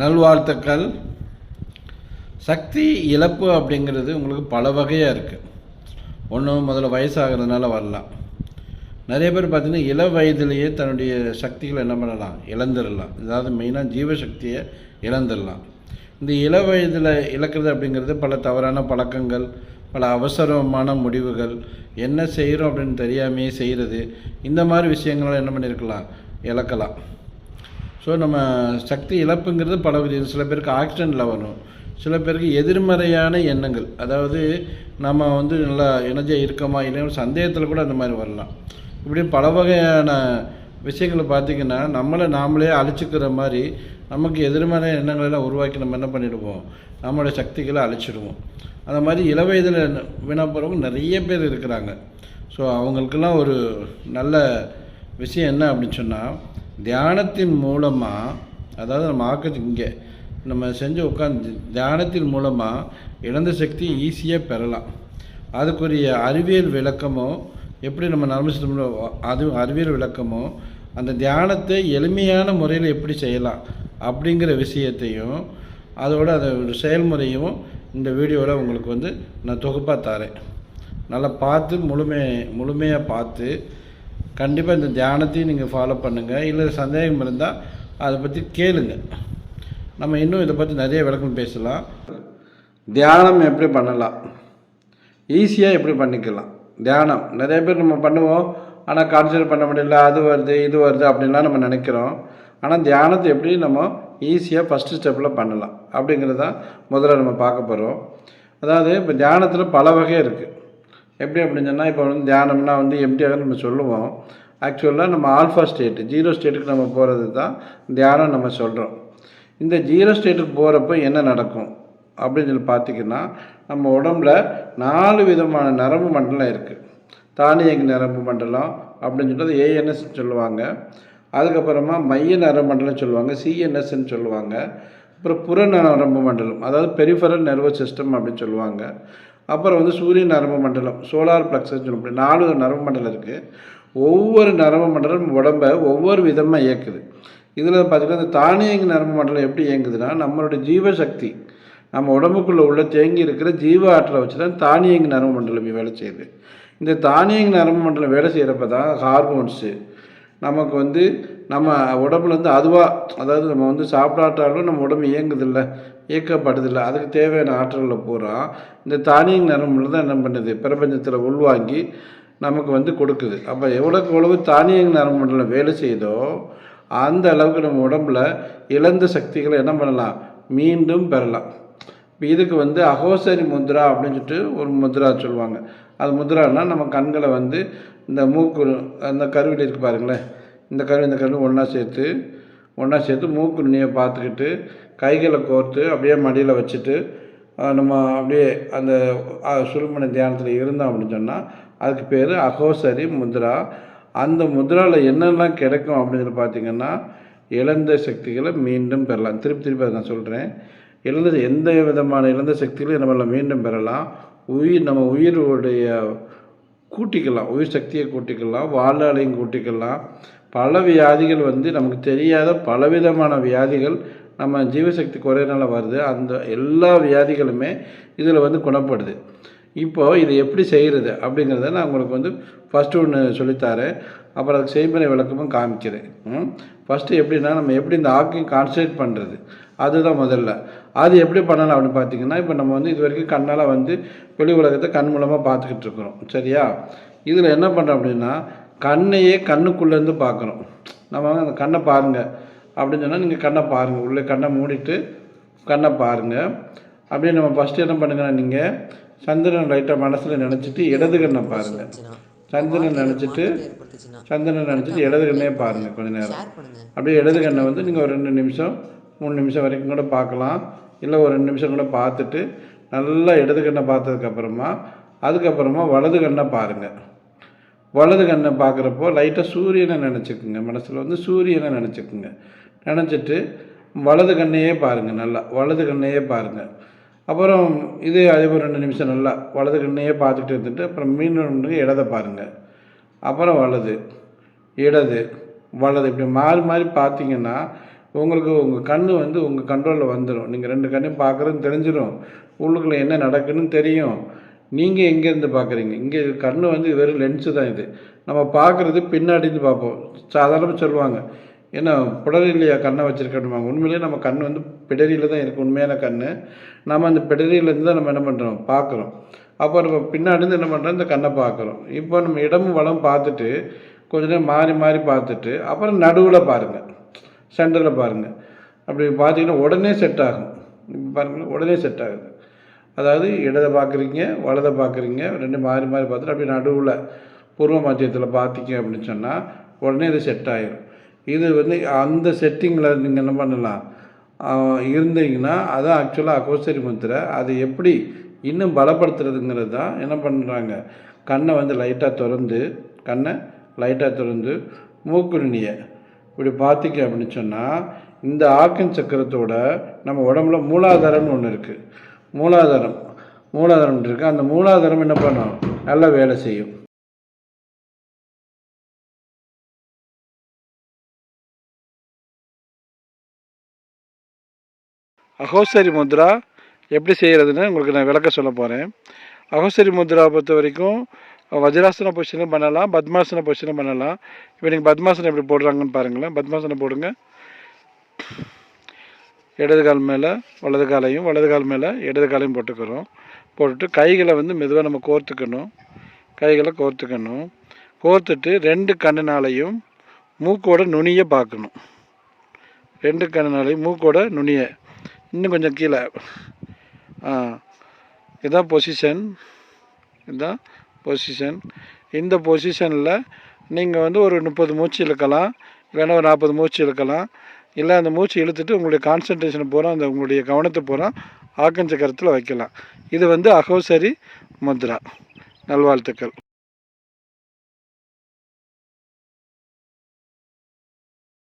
நல்வாழ்த்துக்கள். சக்தி இழப்பு அப்படிங்கிறது உங்களுக்கு பல வகையாக இருக்குது ஒன்று முதல்ல வயசாகிறதுனால வரலாம். நிறைய பேர் பார்த்திங்கன்னா இள வயதிலேயே தன்னுடைய சக்திகளை என்ன பண்ணலாம்? இழந்துடலாம். அதாவது மெயினாக ஜீவசக்தியை இழந்துடலாம். இந்த இள வயதில் இழக்கிறது அப்படிங்கிறது பல தவறான பழக்கங்கள் பல அவசரமான முடிவுகள் என்ன செய்கிறோம் அப்படின்னு தெரியாமையே செய்கிறது இந்த மாதிரி விஷயங்களால் என்ன பண்ணியிருக்கலாம் இழக்கலாம். ஸோ நம்ம சக்தி இழப்புங்கிறது பல விதம் சில பேருக்கு ஆக்சிடெண்ட்டில் வரும். சில பேருக்கு எதிர்மறையான எண்ணங்கள். அதாவது நம்ம வந்து நல்லா எனர்ஜியாக இருக்கோமா இல்லைன்னு சந்தேகத்தில் கூட அந்த மாதிரி வரலாம். இப்படி பல வகையான விஷயங்களை பார்த்திங்கன்னா நம்மளை நாமளே அழிச்சிக்கிற மாதிரி நமக்கு எதிர்மறை எண்ணங்களை எல்லாம் உருவாக்கி நம்ம என்ன பண்ணிடுவோம்? நம்மளோட சக்திகளை அழிச்சிடுவோம். அந்த மாதிரி இளவயதில் வீணாக போகிறவங்க நிறைய பேர் இருக்கிறாங்க. ஸோ அவங்களுக்கெல்லாம் ஒரு நல்ல விஷயம் என்ன அப்படின்னு சொன்னால் தியானத்தின் மூலமாக அதாவது நம்ம ஆக்க இங்கே நம்ம செஞ்சு உட்காந்து தியானத்தின் மூலமாக இழந்த சக்தி ஈஸியாக பெறலாம். அதுக்குரிய அறிவியல் விளக்கமோ எப்படி நம்ம நரம்பு சிஸ்டம்ல அது அறிவியல் விளக்கமோ அந்த தியானத்தை எளிமையான முறையில் எப்படி செய்யலாம் அப்படிங்கிற விஷயத்தையும் அதோட அதை ஒரு செயல்முறையும் இந்த வீடியோவில் உங்களுக்கு வந்து நான் தொகுப்பாக தரேன். நல்லா பார்த்து முழுமை முழுமையாக பார்த்து கண்டிப்பாக இந்த தியானத்தையும் நீங்கள் ஃபாலோ பண்ணுங்கள் இல்லை சந்தேகம் இருந்தால் அதை பற்றி கேளுங்க. நம்ம இன்னும் இதை பற்றி நிறைய விளக்கம் பேசலாம். தியானம் எப்படி பண்ணலாம்? ஈஸியாக எப்படி பண்ணிக்கலாம்? தியானம். நிறைய பேர் நம்ம பண்ணுவோம். ஆனால் கான்சன்ட்ரேட் பண்ண முடியல. அது வருது இது வருது அப்படின்லாம் நம்ம நினைக்கிறோம். ஆனால் தியானத்தை எப்படி நம்ம ஈஸியாக ஃபஸ்ட்டு ஸ்டெப்பில் பண்ணலாம்? அப்படிங்கிறது தான் முதல்ல நம்ம பார்க்க போகிறோம் அதாவது இப்போ தியானத்தில் பல வகை இருக்குது எப்படி அப்படின்னு சொன்னால் இப்போ வந்து தியானம்னா வந்து எப்படியாக நம்ம சொல்லுவோம். ஆக்சுவலாக நம்ம ஆல்ஃபா ஸ்டேட்டு ஜீரோ ஸ்டேட்டுக்கு நம்ம போகிறது தான் தியானம் நம்ம சொல்கிறோம் இந்த ஜீரோ ஸ்டேட்டுக்கு போகிறப்ப என்ன நடக்கும்? அப்படின்னு சொல்லி பார்த்திங்கன்னா நம்ம உடம்புல நாலு விதமான நரம்பு மண்டலம் இருக்குது தானியங்கி நரம்பு மண்டலம் அப்படின்னு சொல்லிட்டு ஏஎன்எஸ் சொல்லுவாங்க. அதுக்கப்புறமா மைய நரம்பு மண்டலம் சொல்லுவாங்க சிஎன்எஸ்ன்னு சொல்லுவாங்க. அப்புறம் புற நரம்பு மண்டலம் அதாவது பெரிஃபரல் நர்வஸ் சிஸ்டம் அப்படின்னு சொல்லுவாங்க. அப்புறம் வந்து சூரிய நரம்பு மண்டலம் சோலார் பிளக்ஸஸ் சொல்லுவோம் நாலு நரம்பு மண்டலம் இருக்குது ஒவ்வொரு நரம்பு மண்டலம் உடம்பை ஒவ்வொரு விதமாக இயக்குது. இதில் பார்த்திங்கன்னா இந்த தானியங்கி நரம்பு மண்டலம் எப்படி இயங்குதுன்னா நம்மளுடைய ஜீவசக்தி நம்ம உடம்புக்குள்ளே உள்ள தேங்கி இருக்கிற ஜீவ ஆற்றலை வச்சு தான் தானியங்கி நரம்பு மண்டலம் வேலை செய்யுது. இந்த தானியங்கி நரம்பு மண்டலம் வேலை செய்கிறப்ப தான் ஹார்மோன்ஸு நமக்கு வந்து நம்ம உடம்புல வந்து அதுவாக அதாவது நம்ம வந்து சாப்பிடாட்டாலும் நம்ம உடம்பு இயங்குதில்ல இயக்கப்படுதில்லை அதுக்கு தேவையான ஆற்றல்களை பூரா இந்த தானியங்க நரம்புல தான் என்ன பண்ணுது? பிரபஞ்சத்தில் உள்வாங்கி நமக்கு வந்து கொடுக்குது. அப்போ எவ்வளோக்கு எவ்வளவு தானியங்க நரம்பு வேலை செய்தோ அந்த அளவுக்கு நம்ம உடம்புல இழந்த சக்திகளை என்ன பண்ணலாம்? மீண்டும் பெறலாம். இப்போ இதுக்கு வந்து அகோசரி முத்ரா அப்படின்னு சொல்லிட்டு ஒரு முத்ரா சொல்லுவாங்க. அது முத்ரான்னா நம்ம கண்களை வந்து இந்த மூக்கு அந்த கருவில் இருக்கு பாருங்களேன். இந்த கருவி இந்த கரு ஒன்றா சேர்த்து ஒன்றா சேர்த்து மூக்கு நுனியை பார்த்துக்கிட்டு கைகளை கோர்த்து அப்படியே மடியில் வச்சுட்டு நம்ம அப்படியே அந்த சுருமண சுழுமணி தியானத்தில் இருந்தோம் அப்படின்னு சொன்னால் அதுக்கு பேர் அகோசரி முத்ரா. அந்த முத்ராவில் என்னெல்லாம் கிடைக்கும் அப்படின்னு சொல்லி இழந்த சக்திகளை மீண்டும் பெறலாம். திருப்பி திருப்பி அதை நான் சொல்கிறேன் இழந்த எந்த விதமான இழந்த சக்திகளையும் நம்மள மீண்டும் பெறலாம். உயிர் நம்ம உயிருடைய கூட்டிக்கலாம். உயிர் சக்தியை கூட்டிக்கலாம். வாழ்நாளையும் கூட்டிக்கலாம். பல வியாதிகள் வந்து நமக்கு தெரியாத பலவிதமான வியாதிகள் நம்ம ஜீவசக்தி குறையினால வருது. அந்த எல்லா வியாதிகளுமே இதில் வந்து குணப்படுது. இப்போது இது எப்படி செய்கிறது அப்படிங்கிறத நான் உங்களுக்கு வந்து ஃபஸ்ட்டு ஒன்று சொல்லித்தரேன். அப்புறம் அதுக்கு செய்முறை விளக்கமும் காமிக்கிறேன். ம்? ஃபஸ்ட்டு எப்படின்னா நம்ம எப்படி இந்த ஆக்கையும் கான்சன்ட்ரேட் பண்ணுறது அதுதான் முதல்ல. அது எப்படி பண்ணலாம் அப்படின்னு பார்த்தீங்கன்னா இப்போ நம்ம வந்து இது வரைக்கும் கண்ணால் வந்து வெளி உலகத்தை கண் மூலமாக பார்த்துக்கிட்டு இருக்கிறோம். சரியா? இதில் என்ன பண்ணுறோம் அப்படின்னா கண்ணையே கண்ணுக்குள்ளேருந்து பார்க்குறோம் நம்ம அந்த கண்ணை பாருங்கள் அப்படின்னு சொன்னால் நீங்கள் கண்ணை பாருங்கள் உள்ளே கண்ணை மூடிட்டு கண்ணை பாருங்கள் அப்படியே நம்ம ஃபஸ்ட்டு என்ன பண்ணுங்கன்னா நீங்கள் சந்திரன் லைட்டாக மனசில் நினச்சிட்டு இடது கண்ணை பாருங்கள் சந்திரன் நினச்சிட்டு சந்திரன் நினச்சிட்டு இடது கண்ணே பாருங்கள் கொஞ்ச நேரம். அப்படியே இடது கண்ணை வந்து நீங்கள் ஒரு ரெண்டு நிமிஷம் மூணு நிமிஷம் வரைக்கும் கூட பார்க்கலாம். இல்லை ஒரு ரெண்டு நிமிஷம் கூட பார்த்துட்டு நல்லா இடது கண்ணை பார்த்ததுக்கப்புறமா அதுக்கப்புறமா வலது கண்ணை பாருங்கள் வலது கண்ணை பார்க்குறப்போ லைட்டாக சூரியனை நினச்சிக்குங்க. மனசில் வந்து சூரியனை நினச்சிக்குங்க. நினச்சிட்டு வலது கண்ணையே பாருங்கள் நல்லா. வலது கண்ணையே பாருங்கள் அப்புறம் இதே அதே ஒரு ரெண்டு நிமிஷம் நல்லா வலது கண்ணையே பார்த்துட்டு இருந்துட்டு அப்புறம் மீண்டும் இடதை பாருங்கள் அப்புறம் வலது இடது வலது. இப்படி மாறி மாறி பார்த்தீங்கன்னா உங்களுக்கு உங்கள் கண் வந்து உங்கள் கண்ட்ரோலில் வந்துடும் நீங்கள் ரெண்டு கண்ணையும் பார்க்குறதுன்னு தெரிஞ்சிடும் உள்ளுக்குள்ளே என்ன நடக்குன்னு தெரியும். நீங்கள் எங்கேருந்து பார்க்குறீங்க இங்கே கண் வந்து வெறும் லென்ஸு தான் இது. நம்ம பார்க்குறது பின்னாடிந்து பார்ப்போம் சாதாரணமாக சொல்லுவாங்க. ஏன்னா புடரிலையா கண்ணை வச்சுருக்கணுமாங்க. உண்மையிலேயே நம்ம கண் வந்து பிடரியில் தான் இருக்குது உண்மையான கண் நம்ம அந்த பிடரியிலேருந்து தான் நம்ம என்ன பண்ணுறோம் பார்க்குறோம் அப்போ நம்ம பின்னாடி இருந்து என்ன பண்ணுறோம் இந்த கண்ணை பார்க்குறோம் இப்போ நம்ம இடமும் வளம் பார்த்துட்டு கொஞ்ச நேரம் மாறி மாறி பார்த்துட்டு அப்புறம் நடுவில் பாருங்கள் சென்டரில் பாருங்கள் அப்படி பார்த்தீங்கன்னா உடனே செட் ஆகும். பாருங்கள் உடனே செட் ஆகுது. அதாவது இடதை பார்க்குறீங்க வலதை பார்க்குறீங்க ரெண்டு மாறி மாறி பார்த்துட்டு அப்படியே நடுவில் பூர்வ மத்தியத்தில் பார்த்திங்க அப்படின்னு சொன்னால் உடனே இது செட் ஆயிடும் இது வந்து அந்த செட்டிங்கில் நீங்கள் என்ன பண்ணலாம்? இருந்தீங்கன்னா அதான் ஆக்சுவலாக அகோசரி முத்திரை அது எப்படி இன்னும் பலப்படுத்துறதுங்கிறது தான் என்ன பண்ணுறாங்க கண்ணை வந்து லைட்டாக திறந்து கண்ணை லைட்டாக திறந்து மூக்கு இப்படி பார்த்திங்க அப்படின்னு சொன்னால் இந்த ஆக்கன் சக்கரத்தோட நம்ம உடம்புல மூலாதாரம்னு ஒன்று இருக்குது மூலாதாரம் மூலாதாரம் இருக்குது அந்த மூலாதாரம் என்ன பண்ணும்? நல்லா வேலை செய்யும். அகோசரி முத்ரா எப்படி செய்கிறதுன்னு உங்களுக்கு நான் விளக்க சொல்ல போகிறேன் அகோசரி முத்ரா பொறுத்த வரைக்கும் வஜ்ராசன பொசிஷனும் பண்ணலாம் பத்மாசன பொசிஷனும் பண்ணலாம். இப்போ நீங்கள் பத்மாசனம் எப்படி போடுறாங்கன்னு பாருங்களேன். பத்மாசனம் போடுங்க. இடது கால் மேலே வலது காலையும் வலது கால் மேலே இடது காலையும் போட்டுக்கிறோம். போட்டுட்டு கைகளை வந்து மெதுவாக நம்ம கோர்த்துக்கணும். கைகளை கோர்த்துக்கணும். கோர்த்துட்டு ரெண்டு கண்ணுனாலையும் மூக்கோட நுனியை பார்க்கணும். ரெண்டு கண்ணுனாலையும் மூக்கோட நுனியை. இன்னும் கொஞ்சம் கீழே. ஆ இதுதான் பொசிஷன் இதுதான் பொசிஷன் இந்த பொசிஷனில் நீங்கள் வந்து ஒரு முப்பது மூச்சு இழுக்கலாம். இல்லைன்னா ஒரு நாற்பது மூச்சு இழுக்கலாம். இல்லை அந்த மூச்சு இழுத்துட்டு உங்களுடைய கான்சன்ட்ரேஷனை பூரா அந்த உங்களுடைய கவனத்தை பூரா ஆக்கஞ்சக்கரத்தில் வைக்கலாம். இது வந்து அகோசரி முத்ரா. நல்வாழ்த்துக்கள்.